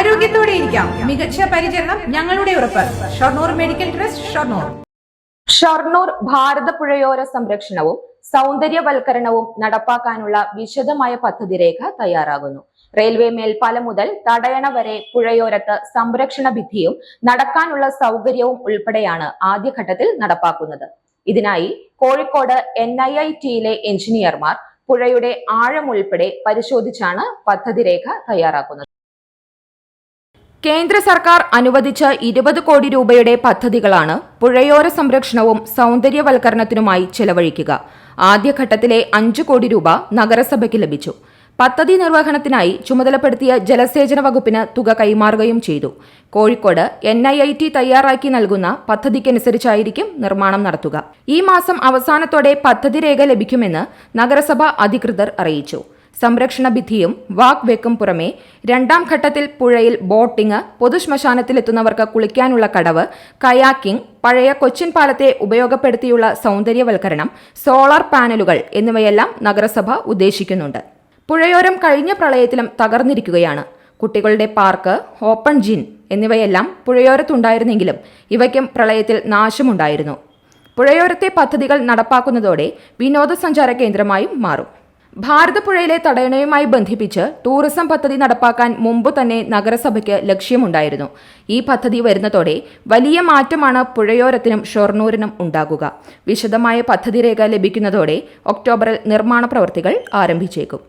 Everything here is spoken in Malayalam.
ആരോഗ്യത്തോടെ ഇരിക്കാം. മികച്ച പരിചരണം ഞങ്ങളുടെ ഉറപ്പ്. Shoranur medical trust Shoranur. Shoranur ഭാരതപ്പുഴയോര സംരക്ഷണവും സൗന്ദര്യവൽക്കരണവും നടപ്പാക്കാനുള്ള വിശദമായ പദ്ധതി രേഖ തയ്യാറാകുന്നു. റെയിൽവേ മേൽപ്പാലം മുതൽ തടയണ വരെ പുഴയോരത്ത് സംരക്ഷണ ഭിത്തിയും നടക്കാനുള്ള സൗകര്യവും ഉൾപ്പെടെയാണ് ആദ്യഘട്ടത്തിൽ നടപ്പാക്കുന്നത്. ഇതിനായി കോഴിക്കോട് എൻ ഐ ഐ ടിയിലെ എഞ്ചിനീയർമാർ പുഴയുടെ ആഴം ഉൾപ്പെടെ പരിശോധിച്ചാണ് പദ്ധതി രേഖ തയ്യാറാക്കുന്നത്. കേന്ദ്ര സർക്കാർ അനുവദിച്ച ഇരുപത് കോടി രൂപയുടെ പദ്ധതികളാണ് പുഴയോര സംരക്ഷണവും സൗന്ദര്യവൽക്കരണത്തിനുമായി ചെലവഴിക്കുക. ആദ്യഘട്ടത്തിലെ അഞ്ച് കോടി രൂപ നഗരസഭയ്ക്ക് ലഭിച്ചു. പദ്ധതി നിർവഹണത്തിനായി ചുമതലപ്പെടുത്തിയ ജലസേചന വകുപ്പിന് തുക കൈമാറുകയും ചെയ്തു. Kozhikode N I I T തയ്യാറാക്കി നൽകുന്ന പദ്ധതിക്കനുസരിച്ചായിരിക്കും നിർമ്മാണം നടത്തുക. ഈ മാസം അവസാനത്തോടെ പദ്ധതി രേഖ ലഭിക്കുമെന്ന് നഗരസഭ അധികൃതർ അറിയിച്ചു. സംരക്ഷണ ഭിത്തിയും വാക് വെക്കും പുറമെ രണ്ടാം ഘട്ടത്തിൽ പുഴയിൽ ബോട്ടിംഗ് പൊതുശ്മശാനത്തിലെത്തുന്നവർക്ക് കുളിക്കാനുള്ള കടവ് കയാക്കിംഗ് പഴയ കൊച്ചിൻ പാലത്തെ ഉപയോഗപ്പെടുത്തിയുള്ള സൗന്ദര്യവൽക്കരണം സോളാർ പാനലുകൾ എന്നിവയെല്ലാം നഗരസഭ ഉദ്ദേശിക്കുന്നുണ്ട്. പുഴയോരം കഴിഞ്ഞ പ്രളയത്തിലും തകർന്നിരിക്കുകയാണ്. കുട്ടികളുടെ പാർക്ക് ഓപ്പൺ ജിൻ എന്നിവയെല്ലാം പുഴയോരത്തുണ്ടായിരുന്നെങ്കിലും ഇവയ്ക്കും പ്രളയത്തിൽ നാശമുണ്ടായിരുന്നു. പുഴയോരത്തെ പദ്ധതികൾ നടപ്പാക്കുന്നതോടെ വിനോദസഞ്ചാര കേന്ദ്രമായും മാറും. ഭാരതപ്പുഴയിലെ തടയണയുമായി ബന്ധിപ്പിച്ച് ടൂറിസം പദ്ധതി നടപ്പാക്കാൻ മുമ്പ് തന്നെ നഗരസഭയ്ക്ക് ലക്ഷ്യമുണ്ടായിരുന്നു. ഈ പദ്ധതി വരുന്നതോടെ വലിയ മാറ്റമാണ് പുഴയോരത്തിനും ഷൊർണൂരിനും ഉണ്ടാകുക. വിശദമായ പദ്ധതി രേഖ ലഭിക്കുന്നതോടെ ഒക്ടോബറിൽ നിർമ്മാണ പ്രവൃത്തികൾ ആരംഭിച്ചേക്കും.